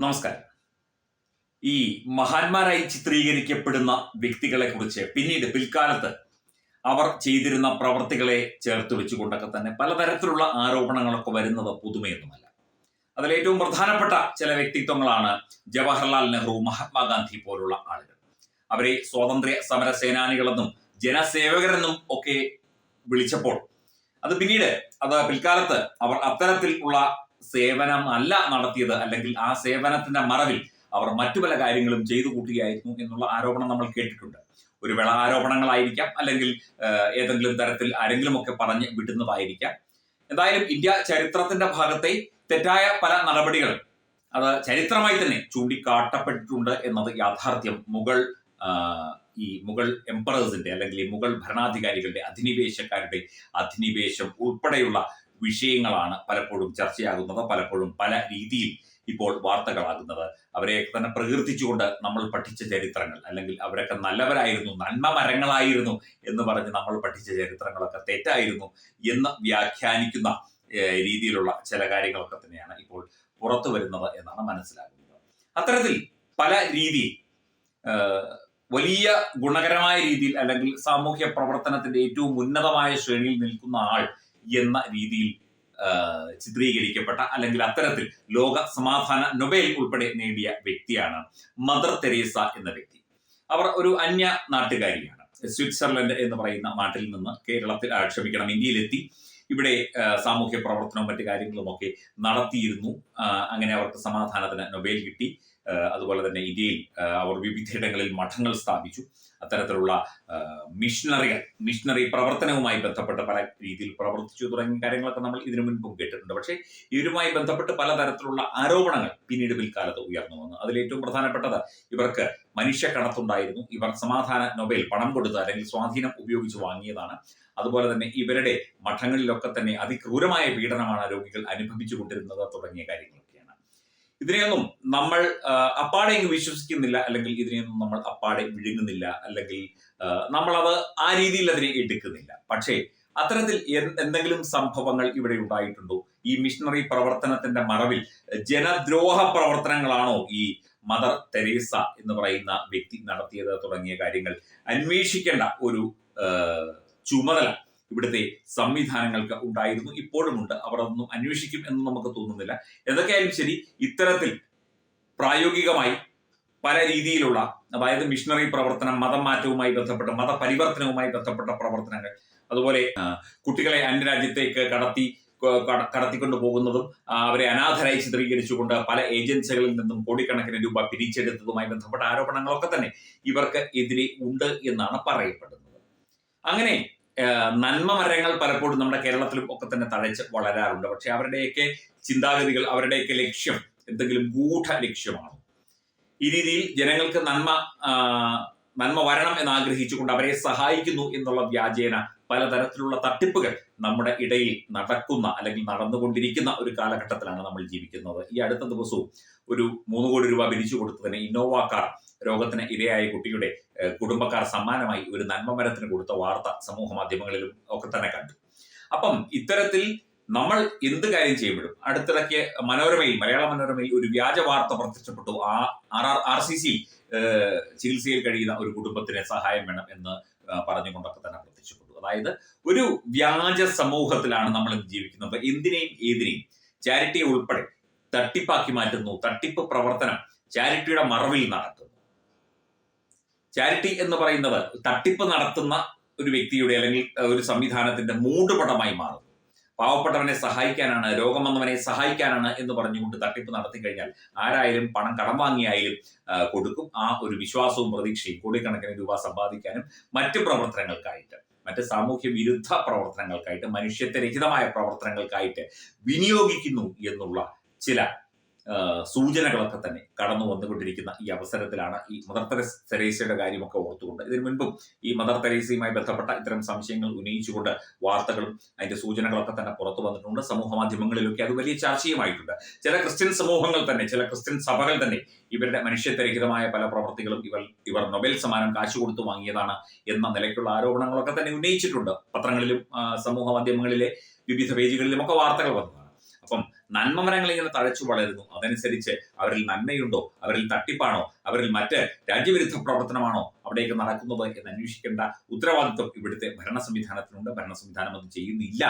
നമസ്കാരം. ഈ മഹാന്മാരായി ചിത്രീകരിക്കപ്പെടുന്ന വ്യക്തികളെ കുറിച്ച് പിന്നീട് പിൽക്കാലത്ത് അവർ ചെയ്തിരുന്ന പ്രവർത്തികളെ ചേർത്ത് വെച്ചുകൊണ്ടൊക്കെ തന്നെ പലതരത്തിലുള്ള ആരോപണങ്ങളൊക്കെ വരുന്നത് പുതുമയൊന്നുമല്ല. അതിലേറ്റവും പ്രധാനപ്പെട്ട ചില വ്യക്തിത്വങ്ങളാണ് ജവഹർലാൽ നെഹ്റു മഹാത്മാഗാന്ധി പോലുള്ള ആളുകൾ. അവരെ സ്വാതന്ത്ര്യ സമര സേനാനികളെന്നും ജനസേവകരെന്നും ഒക്കെ വിളിച്ചപ്പോൾ അത് പിന്നീട് അത് പിൽക്കാലത്ത് അവർ അത്തരത്തിൽ ഉള്ള സേവനം അല്ല നടത്തിയത് അല്ലെങ്കിൽ ആ സേവനത്തിന്റെ മറവിൽ അവർ മറ്റു പല കാര്യങ്ങളും ചെയ്തു കൂട്ടുകയായിരുന്നു എന്നുള്ള ആരോപണം നമ്മൾ കേട്ടിട്ടുണ്ട്. ഒരു വേള ആരോപണങ്ങളായിരിക്കാം അല്ലെങ്കിൽ ഏതെങ്കിലും തരത്തിൽ ആരെങ്കിലും ഒക്കെ പറഞ്ഞ് വിടുന്നതായിരിക്കാം. എന്തായാലും ഇന്ത്യ ചരിത്രത്തിന്റെ ഭാഗത്തെ തെറ്റായ പല നടപടികൾ അത് ചരിത്രമായി തന്നെ ചൂണ്ടിക്കാട്ടപ്പെട്ടിട്ടുണ്ട് എന്നത് യാഥാർത്ഥ്യം. മുഗൾ ഈ മുഗൾ എംപറേഴ്സിന്റെ അല്ലെങ്കിൽ മുഗൾ ഭരണാധികാരികളുടെ അധിനിവേശക്കാരുടെ അധിനിവേശം ഉൾപ്പെടെയുള്ള വിഷയങ്ങളാണ് പലപ്പോഴും ചർച്ചയാകുന്നത് പലപ്പോഴും പല രീതിയിൽ ഇപ്പോൾ വാർത്തകളാകുന്നത്. അവരെയൊക്കെ തന്നെ പ്രകീർത്തിച്ചുകൊണ്ട് നമ്മൾ പഠിച്ച ചരിത്രങ്ങൾ അല്ലെങ്കിൽ അവരൊക്കെ നല്ലവരായിരുന്നു നന്മ മരങ്ങളായിരുന്നു എന്ന് പറഞ്ഞ് നമ്മൾ പഠിച്ച ചരിത്രങ്ങളൊക്കെ തെറ്റായിരുന്നു എന്ന് വ്യാഖ്യാനിക്കുന്ന രീതിയിലുള്ള ചില കാര്യങ്ങളൊക്കെ തന്നെയാണ് ഇപ്പോൾ പുറത്തു വരുന്നത് എന്നാണ് മനസ്സിലാക്കുന്നത് അത്തരത്തിൽ പല രീതി വലിയ ഗുണകരമായ രീതിയിൽ അല്ലെങ്കിൽ സാമൂഹ്യ പ്രവർത്തനത്തിന്റെ ഏറ്റവും ഉന്നതമായ ശ്രേണിയിൽ നിൽക്കുന്ന ആൾ എന്ന രീതിയിൽ ചിത്രീകരിക്കപ്പെട്ട അല്ലെങ്കിൽ അത്തരത്തിൽ ലോക സമാധാന നൊബേൽ ഉൾപ്പെടെ നേടിയ വ്യക്തിയാണ് മദർ തെരേസ എന്ന വ്യക്തി. അവർ ഒരു അന്യ നാട്ടുകാരിയാണ്. സ്വിറ്റ്സർലൻഡ് എന്ന് പറയുന്ന നാട്ടിൽ നിന്ന് കേരളത്തിൽ ക്ഷമിക്കണം ഇന്ത്യയിലെത്തി ഇവിടെ സാമൂഹ്യ പ്രവർത്തനവും മറ്റു കാര്യങ്ങളും ഒക്കെ നടത്തിയിരുന്നു അങ്ങനെ അവർക്ക് സമാധാനത്തിന് നൊബേൽ കിട്ടി. അതുപോലെ തന്നെ ഇന്ത്യയിൽ അവർ വിവിധയിടങ്ങളിൽ മഠങ്ങൾ സ്ഥാപിച്ചു. അത്തരത്തിലുള്ള മിഷണറികൾ മിഷണറി പ്രവർത്തനവുമായി ബന്ധപ്പെട്ട് പല രീതിയിൽ പ്രവർത്തിച്ചു തുടങ്ങിയ കാര്യങ്ങളൊക്കെ നമ്മൾ ഇതിനു മുൻപും കേട്ടിട്ടുണ്ട്. പക്ഷേ ഇവരുമായി ബന്ധപ്പെട്ട് പലതരത്തിലുള്ള ആരോപണങ്ങൾ പിന്നീട് പിൽക്കാലത്ത് ഉയർന്നു വന്നു. അതിൽ ഏറ്റവും പ്രധാനപ്പെട്ടത് ഇവർക്ക് മനുഷ്യ കണത്തുണ്ടായിരുന്നു ഇവർ സമാധാന നൊബേൽ പണം കൊടുത്ത് അല്ലെങ്കിൽ സ്വാധീനം ഉപയോഗിച്ച് വാങ്ങിയതാണ്. അതുപോലെ തന്നെ ഇവരുടെ മഠങ്ങളിലൊക്കെ തന്നെ അതിക്രൂരമായ പീഡനമാണ് രോഗികൾ അനുഭവിച്ചു കൊണ്ടിരുന്നത് തുടങ്ങിയ കാര്യങ്ങളൊക്കെയാണ് ഇതിനെയൊന്നും നമ്മൾ അപ്പാടെ ഇങ്ങ് വിശ്വസിക്കുന്നില്ല അല്ലെങ്കിൽ ഇതിനെയൊന്നും നമ്മൾ അപ്പാടെ വിഴുങ്ങുന്നില്ല അല്ലെങ്കിൽ നമ്മളത് ആ രീതിയിൽ അതിനെ എടുക്കുന്നില്ല. പക്ഷേ അത്തരത്തിൽ എന്തെങ്കിലും സംഭവങ്ങൾ ഇവിടെ ഉണ്ടായിട്ടുണ്ടോ? ഈ മിഷണറി പ്രവർത്തനത്തിന്റെ മറവിൽ ജനദ്രോഹ പ്രവർത്തനങ്ങളാണോ ഈ മദർ തെരേസ എന്ന് പറയുന്ന വ്യക്തി നടത്തിയത് തുടങ്ങിയ കാര്യങ്ങൾ അന്വേഷിക്കേണ്ട ഒരു ചുമതല ഇവിടുത്തെ സംവിധാനങ്ങൾക്ക് ഉണ്ടായിരുന്നു. ഇപ്പോഴുമുണ്ട്. അവർ അതൊന്നും അന്വേഷിക്കും എന്ന് നമുക്ക് തോന്നുന്നില്ല. എന്തൊക്കെയായാലും ശരി ഇത്തരത്തിൽ പ്രായോഗികമായി പല രീതിയിലുള്ള അതായത് മിഷണറി പ്രവർത്തനം മതം മാറ്റവുമായി ബന്ധപ്പെട്ട മതപരിവർത്തനവുമായി ബന്ധപ്പെട്ട പ്രവർത്തനങ്ങൾ അതുപോലെ കുട്ടികളെ അന്യരാജ്യത്തേക്ക് കടത്തി കടത്തിക്കൊണ്ടു പോകുന്നതും അവരെ അനാഥരായി ചിത്രീകരിച്ചുകൊണ്ട് പല ഏജൻസികളിൽ നിന്നും കോടിക്കണക്കിന് രൂപ പിരിച്ചെടുത്തതുമായി ബന്ധപ്പെട്ട ആരോപണങ്ങളൊക്കെ തന്നെ ഇവർക്ക് എതിരെ ഉണ്ട് എന്നാണ് പറയപ്പെടുന്നത്. അങ്ങനെ നന്മ മരങ്ങൾ പലപ്പോഴും നമ്മുടെ കേരളത്തിലും ഒക്കെ തന്നെ തഴച്ച് വളരാറുണ്ട്. പക്ഷെ അവരുടെയൊക്കെ ചിന്താഗതികൾ അവരുടെയൊക്കെ ലക്ഷ്യം എന്തെങ്കിലും ഗൂഢ ലക്ഷ്യമാണ്. ഈ രീതിയിൽ ജനങ്ങൾക്ക് നന്മ നന്മ വരണം എന്ന് ആഗ്രഹിച്ചുകൊണ്ട് അവരെ സഹായിക്കുന്നു എന്നുള്ള വ്യാജേന പലതരത്തിലുള്ള തട്ടിപ്പുകൾ നമ്മുടെ ഇടയിൽ നടക്കുന്ന അല്ലെങ്കിൽ നടന്നുകൊണ്ടിരിക്കുന്ന ഒരു കാലഘട്ടത്തിലാണ് നമ്മൾ ജീവിക്കുന്നത്. ഈ അടുത്ത ദിവസവും ഒരു മൂന്ന് കോടി രൂപ പിരിച്ചു കൊടുത്തതിന് ഇന്നോവ കാർ രോഗത്തിന് ഇരയായ കുട്ടിയുടെ കുടുംബക്കാർ സമ്മാനമായി ഒരു നന്മമരത്തിന് കൊടുത്ത വാർത്ത സമൂഹ മാധ്യമങ്ങളിലും ഒക്കെ തന്നെ കണ്ടു. അപ്പം ഇത്തരത്തിൽ നമ്മൾ എന്ത് കാര്യം ചെയ്യുമ്പോഴും അടുത്തിടയ്ക്ക് മനോരമയിൽ മലയാള മനോരമയിൽ ഒരു വ്യാജ വാർത്ത പ്രത്യക്ഷപ്പെട്ടു. ആ ആർ ആർ സി സി ചികിത്സയിൽ കഴിയുന്ന ഒരു കുടുംബത്തിന് സഹായം വേണം എന്ന് പറഞ്ഞുകൊണ്ടൊക്കെ തന്നെ പ്രത്യക്ഷപ്പെട്ടു. അതായത് ഒരു വ്യാജ സമൂഹത്തിലാണ് നമ്മൾ ജീവിക്കുന്നത് ജീവിക്കുന്നത്. എന്തിനേയും ഏതിനേയും ചാരിറ്റിയെ ഉൾപ്പെടെ തട്ടിപ്പാക്കി മാറ്റുന്നു തട്ടിപ്പ് പ്രവർത്തനം ചാരിറ്റിയുടെ മറവിൽ നടക്കുന്നു. ചാരിറ്റി എന്ന് പറയുന്നത് തട്ടിപ്പ് നടത്തുന്ന ഒരു വ്യക്തിയുടെ അല്ലെങ്കിൽ ഒരു സംവിധാനത്തിന്റെ മൂടുപടമായി മാറുന്നു. പാവപ്പെട്ടവനെ സഹായിക്കാനാണ് രോഗം വന്നവനെ സഹായിക്കാനാണ് എന്ന് പറഞ്ഞുകൊണ്ട് തട്ടിപ്പ് നടത്തി കഴിഞ്ഞാൽ ആരായാലും പണം കടം വാങ്ങിയായാലും കൊടുക്കും. ആ ഒരു വിശ്വാസവും പ്രതീക്ഷയും കോടിക്കണക്കിന് രൂപ സമ്പാദിക്കാനും മറ്റ് പ്രവർത്തനങ്ങൾക്കായിട്ട് മറ്റ് സാമൂഹ്യ വിരുദ്ധ പ്രവർത്തനങ്ങൾക്കായിട്ട് മനുഷ്യത്വരഹിതമായ പ്രവർത്തനങ്ങൾക്കായിട്ട് വിനിയോഗിക്കുന്നു എന്നുള്ള ചില സൂചനകളൊക്കെ തന്നെ കടന്നു വന്നുകൊണ്ടിരിക്കുന്ന ഈ അവസരത്തിലാണ് ഈ മദർ തെരേസ് തെരേസയുടെ കാര്യമൊക്കെ ഓർത്തുകൊണ്ട്. ഇതിനു മുൻപും ഈ മദർ തെരേസയുമായി ബന്ധപ്പെട്ട ഇത്തരം സംശയങ്ങൾ ഉന്നയിച്ചുകൊണ്ട് വാർത്തകളും അതിന്റെ സൂചനകളൊക്കെ തന്നെ പുറത്തു വന്നിട്ടുണ്ട്. സമൂഹ മാധ്യമങ്ങളിലൊക്കെ അത് വലിയ ചർച്ചയുമായിട്ടുണ്ട്. ചില ക്രിസ്ത്യൻ സമൂഹങ്ങൾ തന്നെ ചില ക്രിസ്ത്യൻ സഭകൾ തന്നെ ഇവരുടെ മനുഷ്യത്വരഹിതമായ പല പ്രവർത്തികളും ഇവർ ഇവർ നൊബേൽ സമ്മാനം കാശ് കൊടുത്തു വാങ്ങിയതാണ് എന്ന നിലയ്ക്കുള്ള ആരോപണങ്ങളൊക്കെ തന്നെ ഉന്നയിച്ചിട്ടുണ്ട്. പത്രങ്ങളിലും സമൂഹ മാധ്യമങ്ങളിലെ വിവിധ പേജുകളിലും ഒക്കെ വാർത്തകൾ വന്നതാണ് നന്മമരങ്ങൾ ഇങ്ങനെ തഴച്ചു വളരുന്നു. അതനുസരിച്ച് അവരിൽ നന്മയുണ്ടോ? അവരിൽ തട്ടിപ്പാണോ? അവരിൽ മറ്റ് രാജ്യവിരുദ്ധ പ്രവർത്തനമാണോ അവിടേക്ക് നടക്കുന്നത് എന്ന് അന്വേഷിക്കേണ്ട ഉത്തരവാദിത്വം ഇവിടുത്തെ ഭരണ സംവിധാനത്തിനുണ്ട് ഭരണ സംവിധാനം അത് ചെയ്യുന്നില്ല.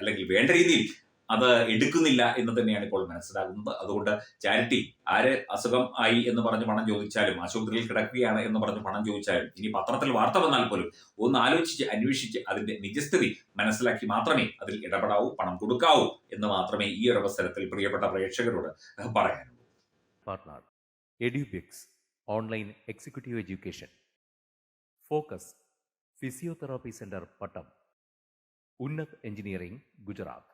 അല്ലെങ്കിൽ വേണ്ട രീതിയിൽ അത് എടുക്കുന്നില്ല എന്ന് തന്നെയാണ് ഇപ്പോൾ മനസ്സിലാകുന്നത്. അതുകൊണ്ട് ചാരിറ്റി ആര് അസുഖം ആയി എന്ന് പറഞ്ഞ് പണം ചോദിച്ചാലും ആശുപത്രിയിൽ കിടക്കുകയാണ് എന്ന് പറഞ്ഞ് പണം ചോദിച്ചാലും ഇനി പത്രത്തിൽ വാർത്ത വന്നാൽ പോലും ഒന്ന് ആലോചിച്ച് അന്വേഷിച്ച് അതിന്റെ നിജസ്ഥിതി മനസ്സിലാക്കി മാത്രമേ അതിൽ ഇടപെടാവൂ പണം കൊടുക്കാവൂ എന്ന് മാത്രമേ ഈ ഒരു അവസരത്തിൽ പ്രിയപ്പെട്ട പ്രേക്ഷകരോട് പറയാനുള്ളൂ. Online executive education. Focus physiotherapy centre Pattom. Unnat engineering Gujarat.